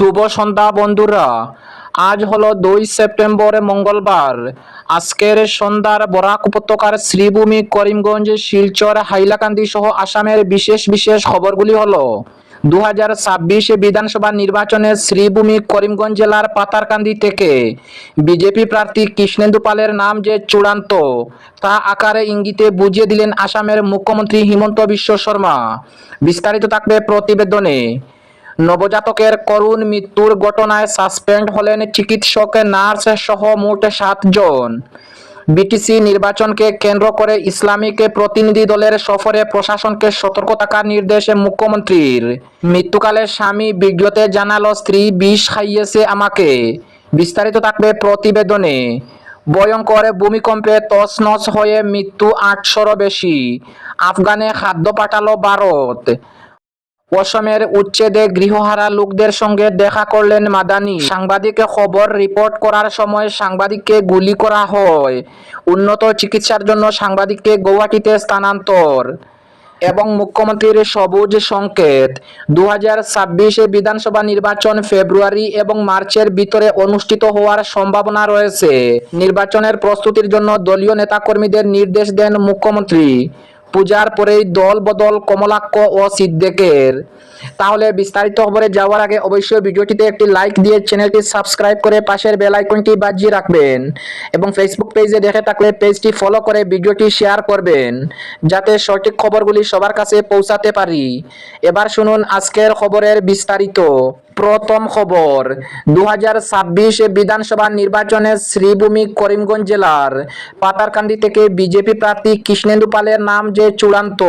শুভ সন্ধ্যা বন্ধুরা। আজ হলো দুই সেপ্টেম্বর, মঙ্গলবার। আজকের সন্ধ্যার বরাক উপত্যকার শ্রীভূমি করিমগঞ্জ, শিলচর, হাইলাকান্দি সহ আসামের বিশেষ বিশেষ খবরগুলি হলো দু হাজার ছাব্বিশ বিধানসভা নির্বাচনে শ্রীভূমি করিমগঞ্জ জেলার পাতারকান্দি থেকে বিজেপি প্রার্থী কৃষ্ণেন্দু পালের নাম যে চূড়ান্ত, তা আকারে ইঙ্গিতে বুঝিয়ে দিলেন আসামের মুখ্যমন্ত্রী হিমন্ত বিশ্ব শর্মা। বিস্তারিত থাকবে প্রতিবেদনে। নবজাতকের করুণ মৃত্যুর ঘটনায় সাসপেন্ড হলেন চিকিৎসক, নার্স সহ মোট সাতজন বিটিসি নির্বাচনকে কেন্দ্র করে ইসলামিক প্রতিনিধি দলের সফরে প্রশাসনকে সতর্ক থাকার নির্দেশ মুখ্যমন্ত্রীর। মৃত্যুকালে স্বামী বিজ্ঞতে জানালো, স্ত্রী বিষ খাইয়েছে আমাকে। বিস্তারিত থাকবে প্রতিবেদনে। ভয়ঙ্কর ভূমিকম্পে তছনছ হয়ে মৃত্যু আটশোরও বেশি। আফগানে খাদ্য পাঠালো ভারত। অসমের উচ্ছেদে গৃহহারা লোকদের সঙ্গে দেখা করলেন মাদানি। সাংবাদিক খবর রিপোর্ট করার সময় সাংবাদিককে গুলি করা হয়। উন্নত চিকিৎসার জন্য সাংবাদিককে গৌহাটিতে স্থানান্তর এবং মুখ্যমন্ত্রীর সবুজ সংকেত। দু হাজার বিধানসভা নির্বাচন ফেব্রুয়ারি এবং মার্চের ভিতরে অনুষ্ঠিত হওয়ার সম্ভাবনা রয়েছে। নির্বাচনের প্রস্তুতির জন্য দলীয় নেতাকর্মীদের নির্দেশ দেন মুখ্যমন্ত্রী। পূজার পরেই দল বদল কমলাক্ষ ও সিদ্দেকের। তাহলে বিস্তারিত খবরে যাওয়ার আগে অবশ্যই ভিডিওটিতে একটি লাইক দিয়ে চ্যানেলটি সাবস্ক্রাইব করে পাশের বেল আইকনটি বাজিয়ে রাখবেন এবং ফেসবুক পেজে দেখে থাকলে পেজটি ফলো করে ভিডিওটি শেয়ার করবেন, যাতে সঠিক খবরগুলি সবার কাছে পৌঁছাতে পারি। এবার শুনুন আজকের খবরের বিস্তারিত। প্রথম খবর। দু হাজার ছাব্বিশ বিধানসভা নির্বাচনে শ্রীভূমি করিমগঞ্জ জেলার পাতারকান্দি থেকে বিজেপি প্রার্থী কৃষ্ণেন্দু পালের নাম যে চূড়ান্ত,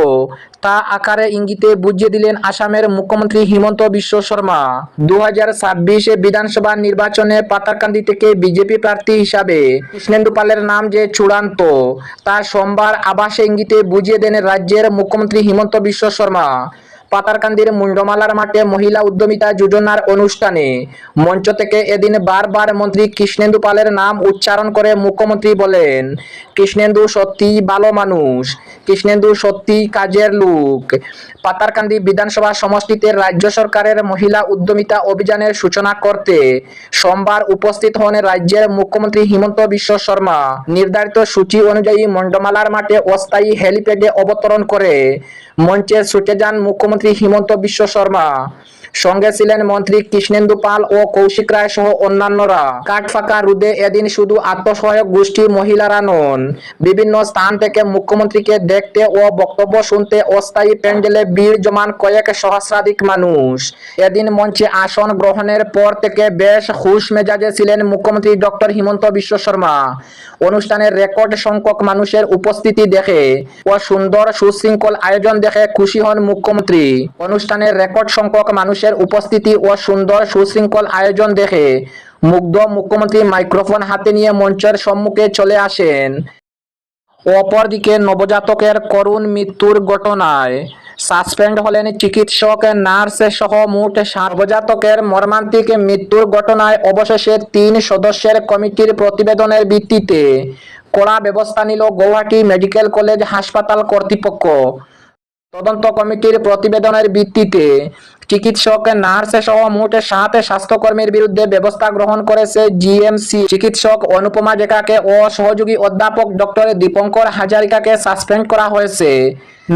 তা আকারে ইঙ্গিতে বুঝিয়ে দিলেন আসামের মুখ্যমন্ত্রী হিমন্ত বিশ্ব শর্মা। দু হাজার ছাব্বিশ বিধানসভা নির্বাচনে পাতারকান্দি থেকে বিজেপি প্রার্থী হিসাবে কৃষ্ণেন্দু পালের নাম যে চূড়ান্ত, তা সোমবার আবাসে ইঙ্গিতে বুঝিয়ে দেন রাজ্যের মুখ্যমন্ত্রী হিমন্ত বিশ্ব শর্মা। পাতারকান্দির মুন্ডমালার মাঠে মহিলা উদ্যমিতা যোজনার অনুষ্ঠানে মঞ্চ থেকে এদিন বারবার মন্ত্রী কৃষ্ণেন্দু পালের নাম উচ্চারণ করে মুখ্যমন্ত্রী বলেন, কৃষ্ণেন্দু সত্যি ভালো মানুষ, কৃষ্ণেন্দু সত্যি কাজের লোক। পাতারকান্দি বিধানসভা সমষ্টিতে রাজ্য সরকারের মহিলা উদ্যমিতা অভিযানের সূচনা করতে সোমবার উপস্থিত হন রাজ্যের মুখ্যমন্ত্রী হিমন্ত বিশ্ব শর্মা। নির্ধারিত সূচি অনুযায়ী মন্ডমালার মাঠে অস্থায়ী হেলিপ্যাডে অবতরণ করে মঞ্চে ছুটে যান মুখ্যমন্ত্রী হিমন্ত বিশ্ব শর্মা। সঙ্গে ছিলেন মন্ত্রী কৃষ্ণেন্দু পাল ও কৌশিক রায় সহ অন্যান্যরা। কাঠফাকা রুদে এদিন শুধু আত্মসহায়ক গোষ্ঠী মহিলারা নন, বিভিন্ন স্থান থেকে মুখ্যমন্ত্রীকে দেখতে ও বক্তব্য শুনতে অস্থায়ী প্যান্ডেলে ভিড় জমান কয়েক সহস্রাধিক মানুষ। এদিন মঞ্চে আসন গ্রহণের পর থেকে বেশ খুশ মেজাজে ছিলেন মুখ্যমন্ত্রী ডক্টর হিমন্ত বিশ্ব শর্মা। অনুষ্ঠানের রেকর্ড সংখ্যক মানুষের উপস্থিতি দেখে ও সুন্দর সুশৃঙ্খল আয়োজন দেখে খুশি হন মুখ্যমন্ত্রী। অনুষ্ঠানের রেকর্ড সংখ্যক মানুষের উপস্থিতি ও সুন্দর সুশৃঙ্খল আয়োজন দেখে মুগ্ধ মুখ্যমন্ত্রী মাইক্রোফোন হাতে নিয়ে মঞ্চের সম্মুখে চলে আসেন। অপরদিকে নবজাতকের করুণ মৃত্যুর ঘটনায় সাসপেন্ড হলেন চিকিৎসক, নার্স সহ মোট নবজাতকের মর্মান্তিক মৃত্যুর ঘটনায় অবশেষে তিন সদস্যের কমিটির প্রতিবেদনের ভিত্তিতে কড়া ব্যবস্থা নিল গৌহাটি মেডিকেল কলেজ হাসপাতাল কর্তৃপক্ষ। তদন্ত কমিটির প্রতিবেদনের ভিত্তিতে চিকিৎসক নার্স সহ মোট সাত স্বাস্থ্যকর্মীর বিরুদ্ধে ব্যবস্থা গ্রহণ করেছে জিএমসি। চিকিৎসক অনুপমা জেকাকে ও সহযোগী অধ্যাপক ডক্টর দীপঙ্কর হাজারিকাকে সাসপেন্ড করা হয়েছে।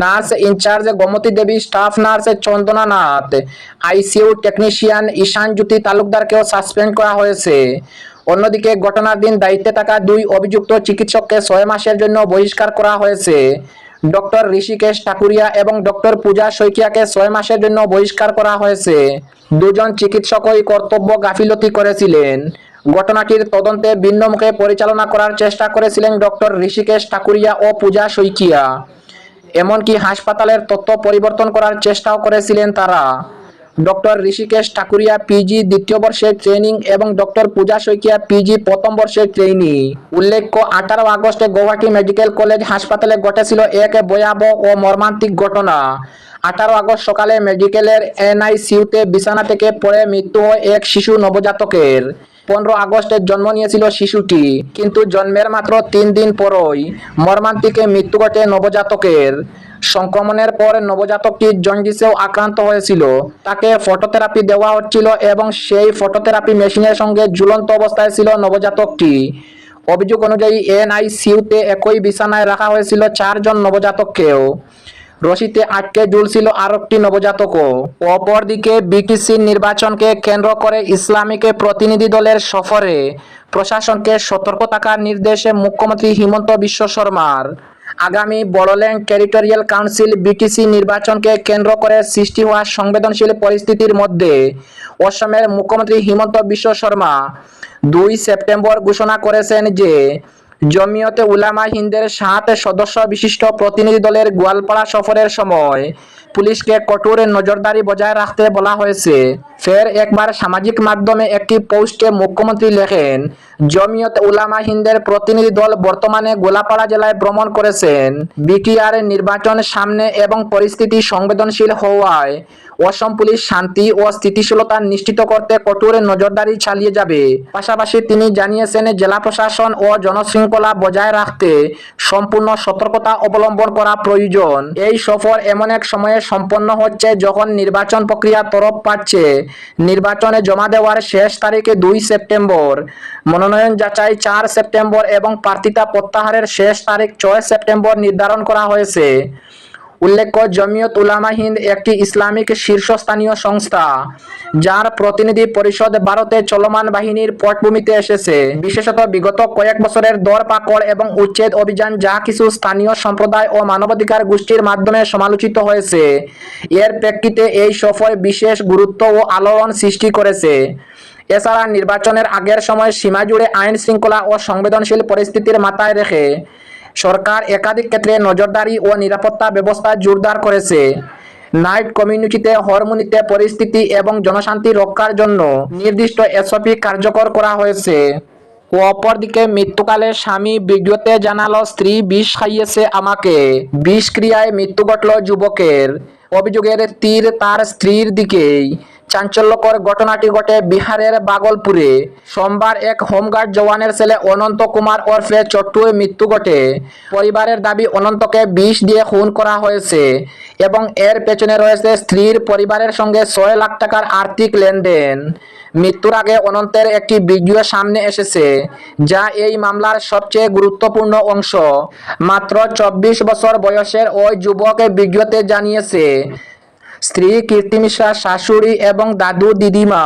Nurse incharge Gomati Devi, staff nurse Chandana Nath, ICU technician Ishan Jyoti তালুকদারকেও suspend করা হয়েছে। অন্যদিকে ঘটনার দিন দায়িত্বে থাকা দুই অভিযুক্ত চিকিৎসককে ছয় মাসের জন্য বহিষ্কার করা হয়েছে। ডক্টর ঋষিকেশ ঠাকুরিয়া এবং ডক্টর পূজা শইকিয়াকে ছয় মাসের জন্য বহিষ্কার করা হয়েছে। দুজন চিকিৎসকই কর্তব্য গাফিলতি করেছিলেন। ঘটনাটির তদন্তে ভিন্নমুখে পরিচালনা করার চেষ্টা করেছিলেন ডক্টর ঋষিকেশ ঠাকুরিয়া ও পূজা শইকিয়া। এমনকি হাসপাতালের তথ্য পরিবর্তন করার চেষ্টাও করেছিলেন তারা। ডক্টর ঋষিকেশ ঠাকুরিয়া পিজি দ্বিতীয় বর্ষের ট্রেনিং এবং ডক্টর পূজা শইকিয়া পিজি প্রথম বর্ষের ট্রেনিং উল্লেখ্য, আঠারো আগস্টে গৌহাটি মেডিকেল কলেজ হাসপাতালে ঘটেছিল এক ভয়াবহ ও মর্মান্তিক ঘটনা। আঠারো আগস্ট সকালে মেডিকেলের এনআইসিউতে বিছানা থেকে পড়ে মৃত্যু হয় এক শিশু নবজাতকের। পনেরো আগস্টে জন্ম নিয়েছিল শিশুটি, কিন্তু জন্মের মাত্র তিন দিন পরই মর্মান্তিকে মৃত্যু ঘটে নবজাতকের। সংক্রমণের পর নবজাতকটি জন্ডিসেও আক্রান্ত হয়েছিল। তাকে ফটোথেরাপি দেওয়া হচ্ছিল এবং সেই ফটোথেরাপি মেশিনের সঙ্গে ঝুলন্ত অবস্থায় ছিল নবজাতকটি। অভিযোগ অনুযায়ী এনআইসিউতে একই বিছানায় রাখা হয়েছিল চারজন নবজাতককেও। রশিতে আটকে ঝুলছিল আর একটি নবজাতকও। অপরদিকে বিটিসি নির্বাচনকে কেন্দ্র করে ইসলামিক প্রতিনিধি দলের সফরে প্রশাসনকে সতর্ক থাকার নির্দেশে মুখ্যমন্ত্রী হিমন্ত বিশ্ব শর্মার। আগামী বড়োল্যান্ড টেরিটোরিয়াল কাউন্সিল বিটিসি নির্বাচনকে কেন্দ্র করে সৃষ্টি হওয়া সংবেদনশীল পরিস্থিতির মধ্যে অসমের মুখ্যমন্ত্রী হিমন্ত বিশ্ব শর্মা দুই সেপ্টেম্বর ঘোষণা করেছেন যে, জমিয়তে উলামা হিন্দের সাত সদস্য বিশিষ্ট প্রতিনিধি দলের গোয়ালপাড়া সফরের সময় পুলিশকে কঠোর নজরদারি বজায় রাখতে বলা হয়েছে। ফের একবার সামাজিক মাধ্যমে একটি পোস্টে মুখ্যমন্ত্রী লেখেন, জমিয়ত উলামা হিন্দের প্রতিনিধি দল বর্তমানে গোলাপাড়া জেলায় ভ্রমণ করেছেন। বিটিআর নির্বাচন সামনে এবং পরিস্থিতি সংবেদনশীল হওয়ায় অসম পুলিশ শান্তি ও স্থিতিশীলতা নিশ্চিত করতে কঠোর নজরদারি চালিয়ে যাবে। পাশাপাশি তিনি জানিয়েছেন, জেলা প্রশাসন ও জনশৃঙ্খলা বজায় রাখতে সম্পূর্ণ সতর্কতা অবলম্বন করা প্রয়োজন। এই সফর এমন এক সময়ে সম্পন্ন হচ্ছে যখন নির্বাচন প্রক্রিয়া তরফ পাচ্ছে নির্বাচনে জমা দেওয়ার শেষ তারিখে দুই সেপ্টেম্বর। মনোনয়ন যাচাই চার সেপ্টেম্বর এবং প্রার্থিতা প্রত্যাহারের শেষ তারিখ ছয় সেপ্টেম্বর নির্ধারণ করা হয়েছে। উল্লেখ্য, জমিয়ত উলামা হিন্দ একটি ইসলামিক শীর্ষস্থানীয় সংস্থা, যার প্রতিনিধি পরিষদ ভারতে চলমান বাহিনীর পটভূমিতে এসেছে। বিশেষত বিগত কয়েক বছরের দর পাকড় এবং উচ্ছেদ অভিযান যা কিছু স্থানীয় সম্প্রদায় ও মানবাধিকার গোষ্ঠীর মাধ্যমে সমালোচিত হয়েছে, এর প্রেক্ষিতে এই সফর বিশেষ গুরুত্ব ও আলোড়ন সৃষ্টি করেছে। এছাড়া নির্বাচনের আগের সময় সীমা জুড়ে আইন শৃঙ্খলা ও সংবেদনশীল পরিস্থিতির মাথায় রেখে সরকার একাধিক ক্ষেত্রে নজরদারি ও নিরাপত্তা ব্যবস্থা জোরদার করেছে। নাইট কমিউনিটিতে হরমোনিতে পরিস্থিতি এবং জনশান্তি রক্ষার জন্য নির্দিষ্ট এসওপি কার্যকর করা হয়েছে। অপরদিকে মৃত্যুকালে স্বামী ভিডিওতে জানালো, স্ত্রী বিষ খাইয়েছে আমাকে। বিষ ক্রিয়ায় মৃত্যু ঘটল যুবকের। অভিযোগের তীর তার স্ত্রীর দিকেই। চাঞ্চল্যকর ঘটনাটি ঘটে বিহারের বাগলপুরে। সোমবার এক হোমগার্ড জওয়ানের ছেলে অনন্ত কুমার ওরফে চট্টুয়ে মৃত্যু ঘটে। পরিবারের দাবি, অনন্তকে বিষ দিয়ে খুন করা হয়েছে এবং এর পেছনে রয়েছে স্ত্রীর পরিবারের সঙ্গে ছয় লাখ টাকার আর্থিক লেনদেন। মৃত্যুর আগে অনন্তের একটি ভিডিও সামনে এসেছে, যা এই মামলার সবচেয়ে গুরুত্বপূর্ণ অংশ। মাত্র চব্বিশ বছর বয়সের ওই যুবক ভিডিওতে জানিয়েছে স্ত্রী, কীর্তি মিশ্রা, শাশুড়ি এবং দাদু, দিদিমা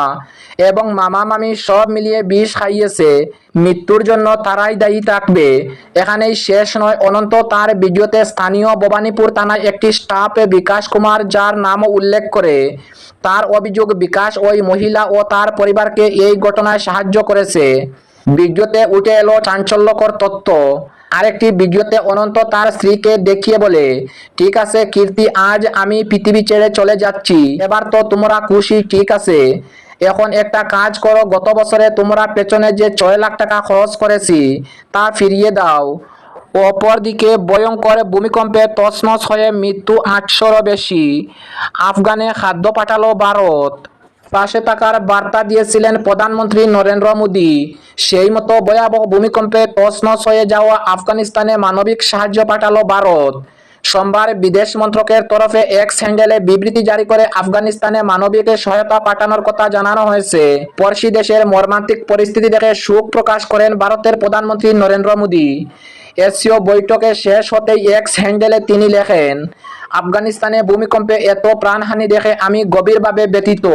এবং মামা, মামি সব মিলিয়ে বিষ খাইয়েছে। মৃত্যুর জন্য তারাই দায়ী থাকবে। এখানেই শেষ নয়। অনন্ত তার ভিডিওতে স্থানীয় ভবানীপুর থানায় একটি স্টাফ বিকাশ কুমার, যার নাম উল্লেখ করে। তার অভিযোগ, বিকাশ ওই মহিলা ও তার পরিবারকে এই ঘটনায় সাহায্য করেছে। ভিডিওতে উঠে এলো চাঞ্চল্যকর তত্ত্ব। আরেকটি ভিডিওতে অনন্ত তার স্ত্রীকে দেখিয়ে বলে, ঠিক আছে কীর্তি, আজ আমি পৃথিবী ছেড়ে চলে যাচ্ছি। এবার তো তোমরা খুশি, ঠিক আছে। এখন একটা কাজ করো, গত বছরে তোমরা পেছনে যে ছয় লাখ টাকা খরচ করেছি, তা ফিরিয়ে দাও। অপরদিকে ভয়ঙ্কর ভূমিকম্পে তছনছ হয়ে মৃত্যু আটশোরও বেশি। আফগানে খাদ্য পাঠালো ভারত। পাশে থাকার বার্তা দিয়েছিলেন প্রধানমন্ত্রী নরেন্দ্র মোদী। সেই মতো ভয়াবহ ভূমিকম্পে তছনছ হয়ে যাওয়া আফগানিস্তানে মানবিক সাহায্য পাঠালো ভারত। সোমবার বিদেশ মন্ত্রকের তরফে এক্স হ্যান্ডেলে বিবৃতি জারি করে আফগানিস্তানে মানবিক সহায়তা পাঠানোর কথা জানানো হয়েছে। পড়শি দেশের মর্মান্তিক পরিস্থিতি দেখে শোক প্রকাশ করেন ভারতের প্রধানমন্ত্রী নরেন্দ্র মোদী। এসিও বৈঠকে শেষ হতেই এক্স হ্যান্ডেলে তিনি লেখেন, আফগানিস্তানে ভূমিকম্পে এত প্রাণহানি দেখে আমি গভীরভাবে ব্যথিত।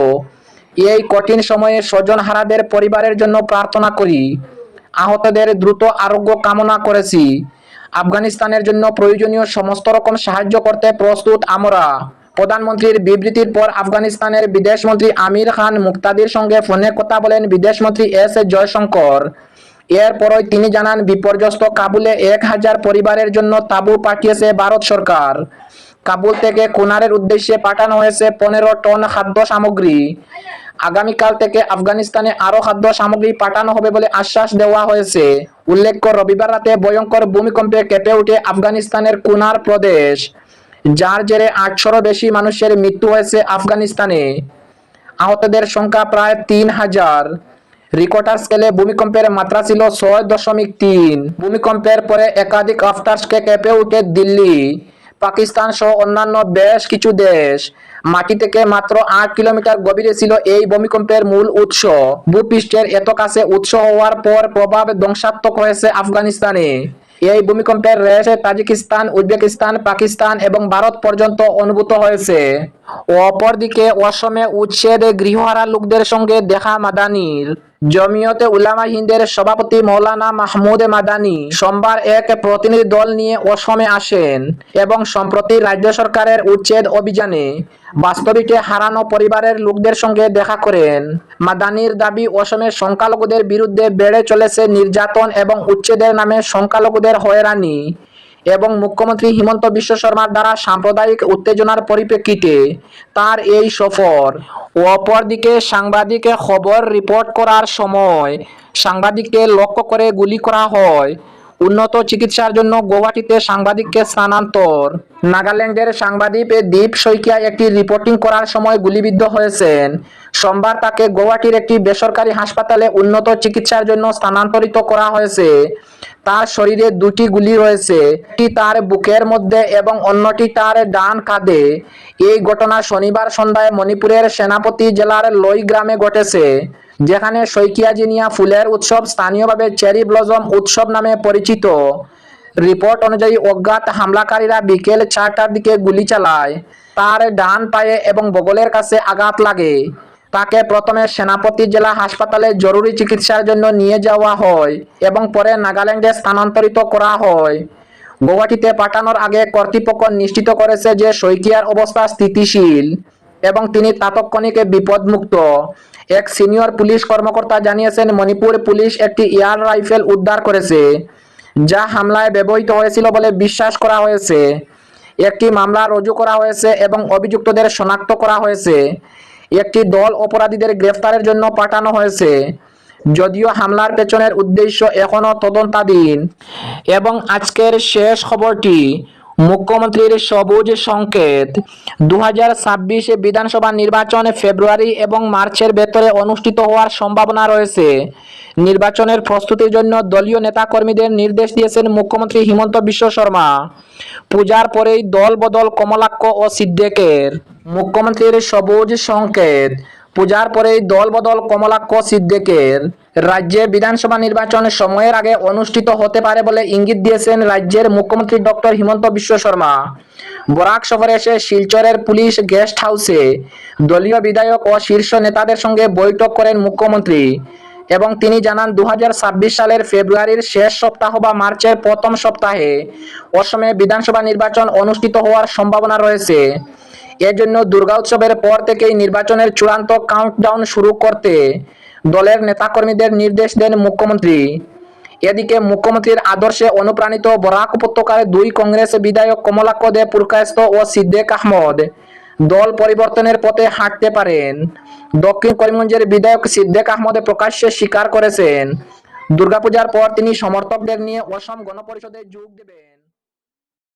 এই কঠিন সময়ে স্বজনহারাদের পরিবারের জন্য প্রার্থনা করি। আহতদের দ্রুত আরোগ্য কামনা করেছি। আফগানিস্তানের জন্য প্রয়োজনীয় সমস্ত রকম সাহায্য করতে প্রস্তুত আমরা। প্রধানমন্ত্রীর বিবৃতির পর আফগানিস্তানের বিদেশমন্ত্রী আমির খান মুক্তাদির সঙ্গে ফোনে কথা বলেন বিদেশমন্ত্রী এস জয়শঙ্কর। এরপরই তিনি জানান, বিপর্যস্ত কাবুলে এক হাজার পরিবারের জন্য তাবু পাঠিয়েছে ভারত সরকার। কাবুল থেকে কুনারের উদ্দেশ্যে পাঠানো হয়েছে পনেরো টন খাদ্য সামগ্রী। আগামীকাল থেকে আফগানিস্তানে আরও খাদ্য সামগ্রী পাঠানো হবে বলে আশ্বাস দেওয়া হয়েছে। উল্লেখ্য, রবিবার রাতে ভয়ঙ্কর ভূমিকম্পে কেঁপে ওঠে আফগানিস্তানের কুনার প্রদেশ, যার জেরে আটশোরও বেশি মানুষের মৃত্যু হয়েছে আফগানিস্তানে। আহতদের সংখ্যা প্রায় তিন হাজার। রিকটার স্কেলে ভূমিকম্পের মাত্রা ছিল ছয় দশমিক তিন। ভূমিকম্পের পরে একাধিক আফটার্সকে কেঁপে উঠে দিল্লি, পাকিস্তান সহ অন্যান্য বেশ কিছু দেশ। মাটি থেকে মাত্র আট কিলোমিটার গভীরে ছিল এই ভূমিকম্পের মূল উৎস। ভূপৃষ্ঠের এত কাছে উৎস হওয়ার পর প্রভাব ধ্বংসাত্মক হয়েছে আফগানিস্তানে। এই ভূমিকম্পের রেশ তাজিকিস্তান, উজবেকিস্তান, পাকিস্তান এবং ভারত পর্যন্ত অনুভূত হয়েছে। অপরদিকে অসমে উচ্ছেদে গৃহহারা লোকদের সঙ্গে দেখা মাদানির। জমিয়তে উলামা হিন্দের সভাপতি মৌলানা মাহমুদ মাদানি সোমবার এক প্রতিনিধি দল নিয়ে অসমে আসেন এবং সম্প্রতি রাজ্য সরকারের উচ্ছেদ অভিযানে বাস্তবিকে হারানো পরিবারের লোকদের সঙ্গে দেখা করেন। মাদানির দাবি অসমের সংখ্যালঘুদের বিরুদ্ধে বেড়ে চলেছে নির্যাতন এবং উচ্ছেদের নামে সংখ্যালঘুদের হয়রানি। এবং মুখ্যমন্ত্রী হিমন্ত বিশ্ব শর্মার দ্বারা সাম্প্রদায়িক উত্তেজনার পরিপ্রেক্ষিতে তার এই সফর। অপরদিকে সাংবাদিকে খবর রিপোর্ট করার সময় সাংবাদিককে লক্ষ্য করে গুলি করা হয়। উন্নত চিকিৎসার জন্য গুয়াহাটিতে সাংবাদিককে স্থানান্তর। নাগাল্যান্ডের সাংবাদিক দীপ শইকিয়া একটি রিপোর্টিং করার সময় গুলিবিদ্ধ হয়েছেন। সোমবার তাকে গুয়াহাটির একটি বেসরকারি হাসপাতালে উন্নত চিকিৎসার জন্য স্থানান্তরিত করা হয়েছে। তার শরীরে দুটি গুলি রয়েছে। একটি তার বুকের মধ্যে এবং অন্যটি তার ডান কাঁধে। এই ঘটনা শনিবার সন্ধ্যায় মণিপুরের সেনাপতি জেলার লই গ্রামে ঘটেছে, যেখানে শইকিয়াজিনিয়া ফুলের উৎসব স্থানীয়ভাবে চেরি ব্লজম উৎসব নামে পরিচিত। রিপোর্ট অনুযায়ী অজ্ঞাত হামলাকারীরা বিকেল চারটার দিকে গুলি চালায়। তার ডান পায়ে এবং বগলের কাছে আঘাত লাগে। তাকে প্রথমে সেনাপতি জেলা হাসপাতালে জরুরি চিকিৎসার জন্য নিয়ে যাওয়া হয় এবং পরে নাগাল্যান্ডে স্থানান্তরিত করা হয়। গুয়াহাটিতে পাঠানোর আগে কর্তৃপক্ষ নিশ্চিত করেছে যে শৈকিয়ার অবস্থা স্থিতিশীল এবং তিনি তাৎক্ষণিক বিপদমুক্ত। এক সিনিয়র পুলিশ কর্মকর্তা জানিয়েছেন, মণিপুর পুলিশ একটি এয়ার রাইফেল উদ্ধার করেছে, যা হামলায় ব্যবহৃত হয়েছিল বলে বিশ্বাস করা হয়েছে। একটি মামলা রুজু করা হয়েছে এবং অভিযুক্তদের শনাক্ত করা হয়েছে। একটি দল অপরাধীদের গ্রেফতারের জন্য পাঠানো হয়েছে, যদিও হামলার পেছনের উদ্দেশ্য এখনও তদন্তাধীন। এবং আজকের শেষ খবরটি মুখ্যমন্ত্রীর সবুজ সংকেত। দু হাজার বিধানসভা নির্বাচন ফেব্রুয়ারি এবং মার্চের ভেতরে অনুষ্ঠিত হওয়ার সম্ভাবনা রয়েছে। নির্বাচনের প্রস্তুতির জন্য দলীয় নেতাকর্মীদের নির্দেশ দিয়েছেন মুখ্যমন্ত্রী হিমন্ত বিশ্ব শর্মা। পূজার পরেই দল বদল কমলাক্ষ ও সিদ্দেকের। মুখ্যমন্ত্রীর সবুজ সংকেত। পূজার পরেই দল বদল কমলাক্ষ সিদ্দেকের রাজ্যে বিধানসভা নির্বাচন সময়ের আগে অনুষ্ঠিত হতে পারে বলে ইঙ্গিত দিয়েছেন রাজ্যের মুখ্যমন্ত্রী ডক্টর হিমন্ত বিশ্ব শর্মা। বরাক সফরে এসে শিলচরের পুলিশ গেস্ট হাউসে দলীয় বিধায়ক ও শীর্ষ নেতাদের সঙ্গে বৈঠক করেন মুখ্যমন্ত্রী এবং তিনি জানান দু হাজার ছাব্বিশ সালের ফেব্রুয়ারির শেষ সপ্তাহ বা মার্চের প্রথম সপ্তাহে অসমে বিধানসভা নির্বাচন অনুষ্ঠিত হওয়ার সম্ভাবনা রয়েছে। এজন্য দুর্গা উৎসবের পর থেকেই নির্বাচনের চূড়ান্ত কাউন্টডাউন শুরু করতে দলের নেতাকর্মীদের নির্দেশ দেন মুখ্যমন্ত্রী। এদিকে মুখ্যমন্ত্রীর আদর্শে অনুপ্রাণিত বরাক উপত্যকার দুই কংগ্রেস বিধায়ক কমলাক্ষ দে পুরকায়স্ত ও সিদ্দেক আহমদ দল পরিবর্তনের পথে হাঁটতে পারেন। দক্ষিণ করিমগঞ্জের বিধায়ক সিদ্দেক আহমদ প্রকাশ্যে স্বীকার করেছেন, দুর্গাপূজার পর তিনি সমর্থকদের নিয়ে অসম গণপরিষদে যোগ দেবেন।